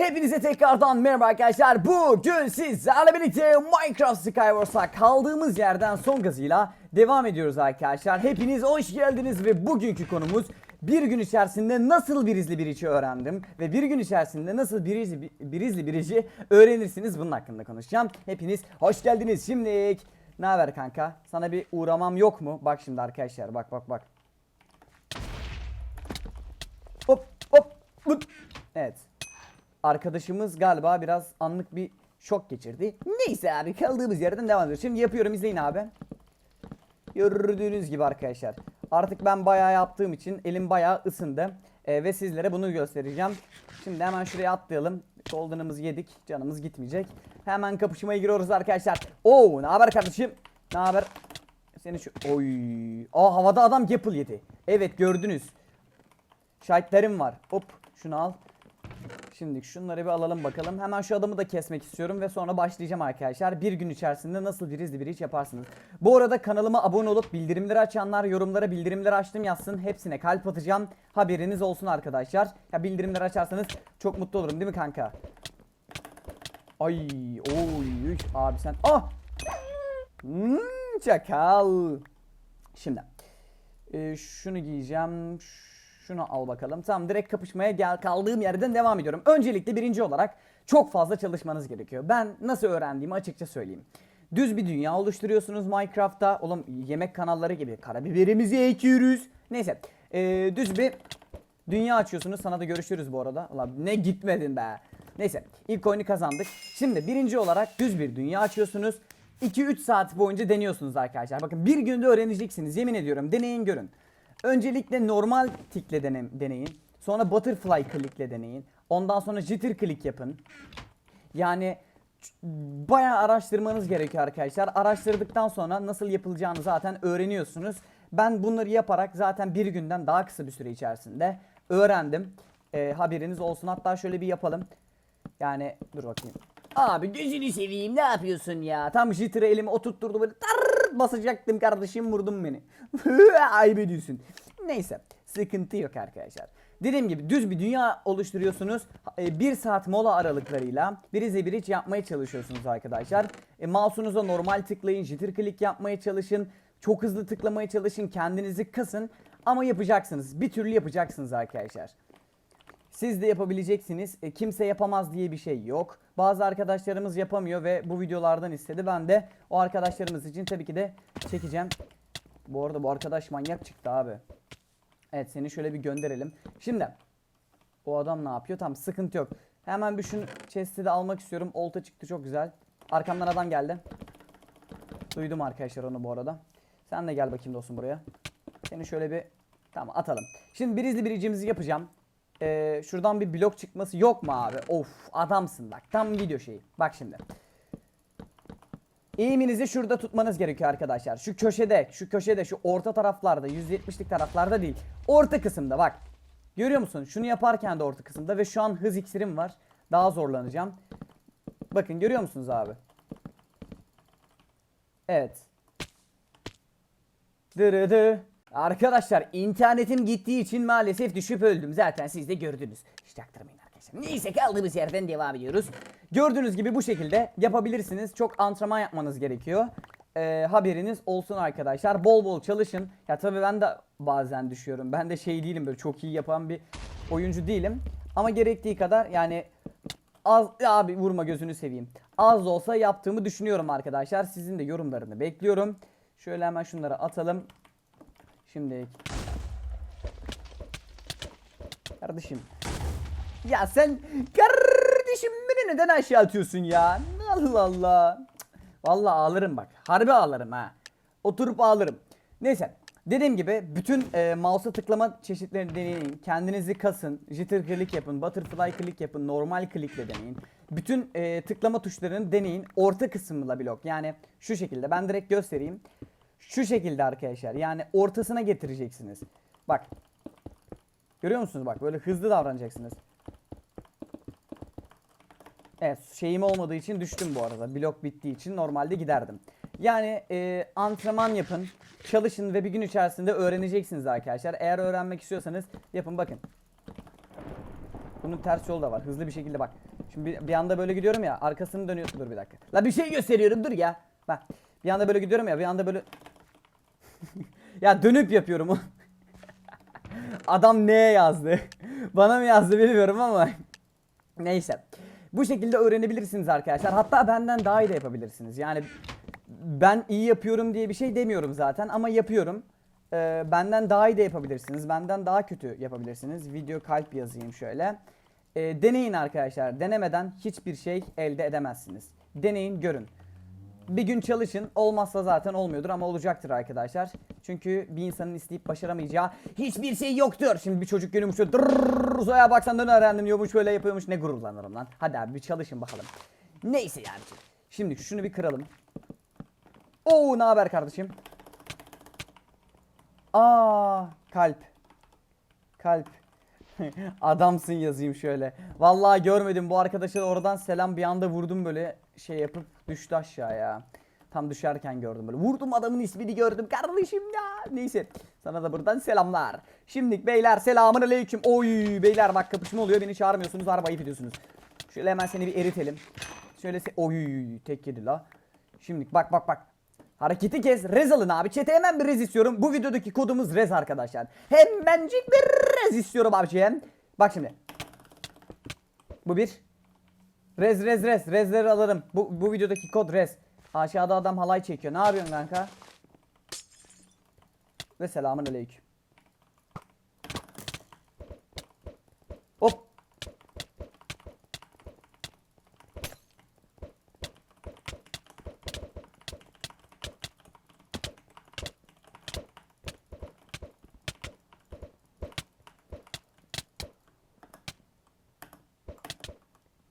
Hepinize tekrardan merhaba arkadaşlar. Bugün sizlerle birlikte Minecraft Skywars'a kaldığımız yerden son gazıyla devam ediyoruz arkadaşlar. Hepiniz hoş geldiniz ve bugünkü konumuz bir gün içerisinde nasıl bir izli bir içi öğrendim ve bir gün içerisinde nasıl bir izli bir izli bir içi öğrenirsiniz bunun hakkında konuşacağım. Hepiniz hoş geldiniz. Şimdi ne haber kanka? Sana bir uğramam yok mu? Bak şimdi arkadaşlar bak bak bak. Hop hop. Evet. Arkadaşımız galiba biraz anlık bir şok geçirdi. Neyse abi kaldığımız yerden devam ediyoruz. Şimdi yapıyorum izleyin abi. Gördüğünüz gibi arkadaşlar. Artık ben bayağı yaptığım için elim bayağı ısındı. Ee, ve sizlere bunu göstereceğim. Şimdi hemen şuraya atlayalım. Golden'ımızı yedik. Canımız gitmeyecek. Hemen kapışmaya giriyoruz arkadaşlar. Oo ne haber kardeşim? Ne haber? Seni şu... Oy. Aa havada adam Gapple yedi. Evet gördünüz. Şahitlerim var. Hop şunu al. Şimdi şunları bir alalım bakalım. Hemen şu adamı da kesmek istiyorum ve sonra başlayacağım arkadaşlar. Bir gün içerisinde nasıl bir izli bir iş yaparsınız. Bu arada kanalıma abone olup bildirimleri açanlar yorumlara bildirimleri açtım yazsın. Hepsine kalp atacağım. Haberiniz olsun arkadaşlar. Ya bildirimleri açarsanız çok mutlu olurum değil mi kanka? Ay oy abi sen. Ah! Hmm, çakal. Şimdi. Ee, şunu giyeceğim. Şunu al bakalım. Tamam direkt kapışmaya gel kaldığım yerden devam ediyorum. Öncelikle birinci olarak çok fazla çalışmanız gerekiyor. Ben nasıl öğrendiğimi açıkça söyleyeyim. Düz bir dünya oluşturuyorsunuz Minecraft'ta. Oğlum yemek kanalları gibi karabiberimizi ekiyoruz. Neyse. ee, düz bir dünya açıyorsunuz. Sana da görüşürüz bu arada. Ulan ne gitmedin be. Neyse ilk oyunu kazandık. Şimdi birinci olarak düz bir dünya açıyorsunuz. 2-3 saat boyunca deniyorsunuz arkadaşlar. Bakın bir günde öğreneceksiniz. Yemin ediyorum deneyin görün. Öncelikle normal tikle dene- deneyin. Sonra butterfly clickle deneyin. Ondan sonra jitter click yapın. Yani bayağı araştırmanız gerekiyor arkadaşlar. Araştırdıktan sonra nasıl yapılacağını zaten öğreniyorsunuz. Ben bunları yaparak zaten bir günden daha kısa bir süre içerisinde öğrendim. Ee, haberiniz olsun. Hatta şöyle bir yapalım. Yani dur bakayım. Abi gözünü seveyim ne yapıyorsun ya? Tam jitter'ı elime oturtturdu böyle tar basacaktım kardeşim vurdun beni. Ayıp ediyorsun. Neyse sıkıntı yok arkadaşlar. Dediğim gibi düz bir dünya oluşturuyorsunuz. E, Bir saat mola aralıklarıyla birize bir iç yapmaya çalışıyorsunuz arkadaşlar. E, mouse'unuza normal tıklayın, jitter click yapmaya çalışın. Çok hızlı tıklamaya çalışın, kendinizi kasın. Ama yapacaksınız. Bir türlü yapacaksınız arkadaşlar. Siz de yapabileceksiniz. E, kimse yapamaz diye bir şey yok. Bazı arkadaşlarımız yapamıyor ve bu videolardan istedi. Ben de o arkadaşlarımız için tabii ki de çekeceğim. Bu arada bu arkadaş manyak çıktı abi. Evet seni şöyle bir gönderelim. Şimdi o adam ne yapıyor? Tamam sıkıntı yok. Hemen bir şunu chest'i de almak istiyorum. Olta çıktı çok güzel. Arkamdan adam geldi. Duydum arkadaşlar onu bu arada. Sen de gel bakayım dostum buraya. Seni şöyle bir tamam atalım. Şimdi bir izli biricimizi yapacağım. Ee, şuradan bir blok çıkması yok mu abi? Of adamsın bak. Tam video şeyi. Bak şimdi. Eğiminizi şurada tutmanız gerekiyor arkadaşlar. Şu köşede, şu köşede, şu orta taraflarda, 170'lik taraflarda değil. Orta kısımda bak. Görüyor musun? Şunu yaparken de orta kısımda ve şu an hız iksirim var. Daha zorlanacağım. Bakın görüyor musunuz abi? Evet. Dırıdı. Arkadaşlar internetim gittiği için maalesef düşüp öldüm. Zaten siz de gördünüz. Hiç çaktırmayın arkadaşlar. Neyse kaldığımız yerden devam ediyoruz. Gördüğünüz gibi bu şekilde yapabilirsiniz. Çok antrenman yapmanız gerekiyor. Ee, haberiniz olsun arkadaşlar. Bol bol çalışın. Ya tabii ben de bazen düşüyorum. Ben de şey değilim böyle çok iyi yapan bir oyuncu değilim. Ama gerektiği kadar yani Az abi vurma gözünü seveyim. Az olsa yaptığımı düşünüyorum arkadaşlar. Sizin de yorumlarını bekliyorum. Şöyle hemen şunları atalım. Şimdi Kardeşim. Ya sen kardeşim beni neden aşağı atıyorsun ya? Allah Allah. Vallahi ağlarım bak. Harbi ağlarım ha. Oturup ağlarım. Neyse. Dediğim gibi bütün e, mouse'a tıklama çeşitlerini deneyin. Kendinizi kasın. Jitter click yapın. Butterfly click yapın. Normal clickle deneyin. Bütün e, tıklama tuşlarını deneyin. Orta kısımla blok. Yani şu şekilde. Ben direkt göstereyim. Şu şekilde arkadaşlar. Yani ortasına getireceksiniz. Bak. Görüyor musunuz bak böyle hızlı davranacaksınız. Evet şeyim olmadığı için düştüm bu arada. Blok bittiği için normalde giderdim. Yani e, antrenman yapın, çalışın ve bir gün içerisinde öğreneceksiniz arkadaşlar. Eğer öğrenmek istiyorsanız yapın bakın. Bunun ters yolu da var. Hızlı bir şekilde bak. Şimdi bir, bir anda böyle gidiyorum ya. Arkasını dönüyor. Dur bir dakika. La bir şey gösteriyorum dur ya. Bak. Bir anda böyle gidiyorum ya. Bir anda böyle. ya dönüp yapıyorum. Adam neye yazdı? Bana mı yazdı bilmiyorum ama. Neyse. Bu şekilde öğrenebilirsiniz arkadaşlar. Hatta benden daha iyi de yapabilirsiniz. Yani ben iyi yapıyorum diye bir şey demiyorum zaten ama yapıyorum. Ee, benden daha iyi de yapabilirsiniz. Benden daha kötü yapabilirsiniz. Video kalp yazayım şöyle. Ee, deneyin arkadaşlar. Denemeden hiçbir şey elde edemezsiniz. Deneyin, görün. Bir gün çalışın. Olmazsa zaten olmuyordur ama olacaktır arkadaşlar. Çünkü bir insanın isteyip başaramayacağı hiçbir şey yoktur. Şimdi bir çocuk görüyormuş şöyle dırrrr, Zoya baksan dön öğrendim diyormuş böyle yapıyormuş ne gururlanırım lan. Hadi abi bir çalışın bakalım. Neyse yani. Şimdi şunu bir kıralım. Oo ne haber kardeşim? Aa kalp. Kalp. Adamsın yazayım şöyle. Vallahi görmedim bu arkadaşa da oradan selam bir anda vurdum böyle şey yapıp düştü aşağıya. Tam düşerken gördüm böyle. Vurdum adamın ismini gördüm kardeşim ya. Neyse. Sana da buradan selamlar. Şimdi beyler selamun aleyküm. Oy beyler bak kapışma oluyor beni çağırmıyorsunuz harbi ayıp ediyorsunuz. Şöyle hemen seni bir eritelim. Şöyle se- oy tek yedi la. Şimdi bak bak bak. Hareketi kes. Rez alın abi. Çete hemen bir rez istiyorum. Bu videodaki kodumuz rez arkadaşlar. Hemencik bir rez istiyorum abiciğim. Bak şimdi. Bu bir. Rez rez rez. Rezleri alırım. Bu, bu videodaki kod rez. Aşağıda adam halay çekiyor. Ne yapıyorsun kanka? Ve selamun aleyküm. Hop.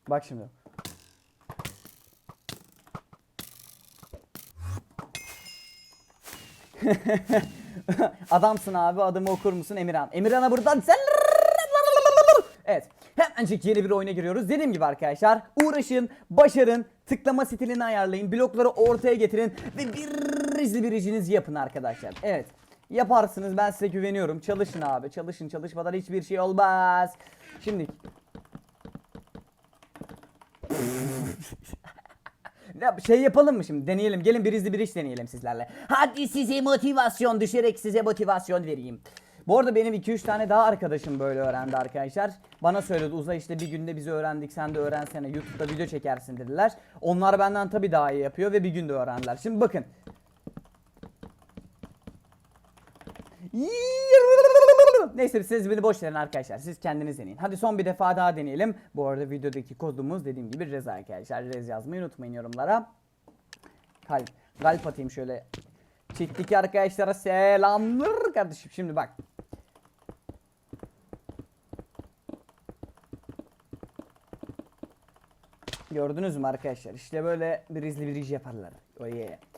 Bak şimdi. Adamsın abi adımı okur musun Emirhan? Emirhan'a buradan sen... Evet. Hemencik yeni bir oyuna giriyoruz. Dediğim gibi arkadaşlar uğraşın, başarın, tıklama stilini ayarlayın, blokları ortaya getirin ve bir izli biriciniz yapın arkadaşlar. Evet. Yaparsınız ben size güveniyorum. Çalışın abi. Çalışın çalışmadan hiçbir şey olmaz. Şimdi Ya şey yapalım mı şimdi? Deneyelim. Gelin bir izli bir iş deneyelim sizlerle. Hadi size motivasyon düşerek size motivasyon vereyim. Bu arada benim 2-3 tane daha arkadaşım böyle öğrendi arkadaşlar. Bana söyledi Uzay işte bir günde bizi öğrendik sen de öğrensene YouTube'da video çekersin dediler. Onlar benden tabii daha iyi yapıyor ve bir günde öğrendiler. Şimdi bakın. Neyse siz beni boş verin arkadaşlar. Siz kendiniz deneyin. Hadi son bir defa daha deneyelim. Bu arada videodaki kodumuz dediğim gibi Rez arkadaşlar. Rez yazmayı unutmayın yorumlara. Kalp. Kalp atayım şöyle. Çiftlik arkadaşlara selamlar kardeşim. Şimdi bak. Gördünüz mü arkadaşlar? İşte böyle bir izli bir iş yaparlar. Oh yeah.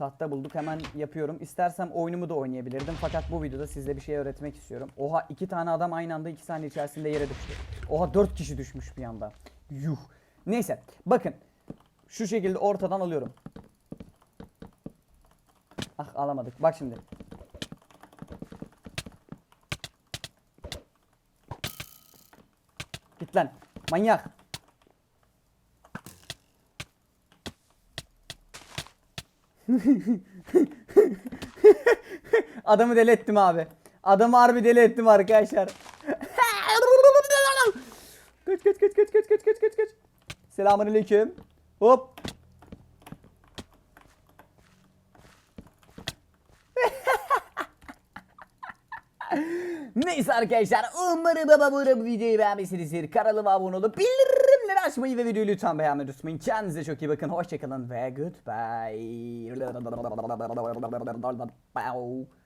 Tahta bulduk hemen yapıyorum. İstersem oyunumu da oynayabilirdim. Fakat bu videoda size bir şey öğretmek istiyorum. Oha iki tane adam aynı anda iki saniye içerisinde yere düştü. Oha dört kişi düşmüş bir anda. Yuh. Neyse bakın. Şu şekilde ortadan alıyorum. Ah alamadık. Bak şimdi. Git lan. Manyak. Adamı deli ettim abi. Adamı harbi deli ettim arkadaşlar. kaç kaç kaç kaç kaç kaç kaç kaç kaç. Selamünaleyküm. Hop. Neyse arkadaşlar umarım baba bu videoyu beğenmişsinizdir. Kanalıma abone olup bildirimleri açmayı ve videoyu lütfen beğenmeyi unutmayın. Kendinize çok iyi bakın. Hoşçakalın ve goodbye.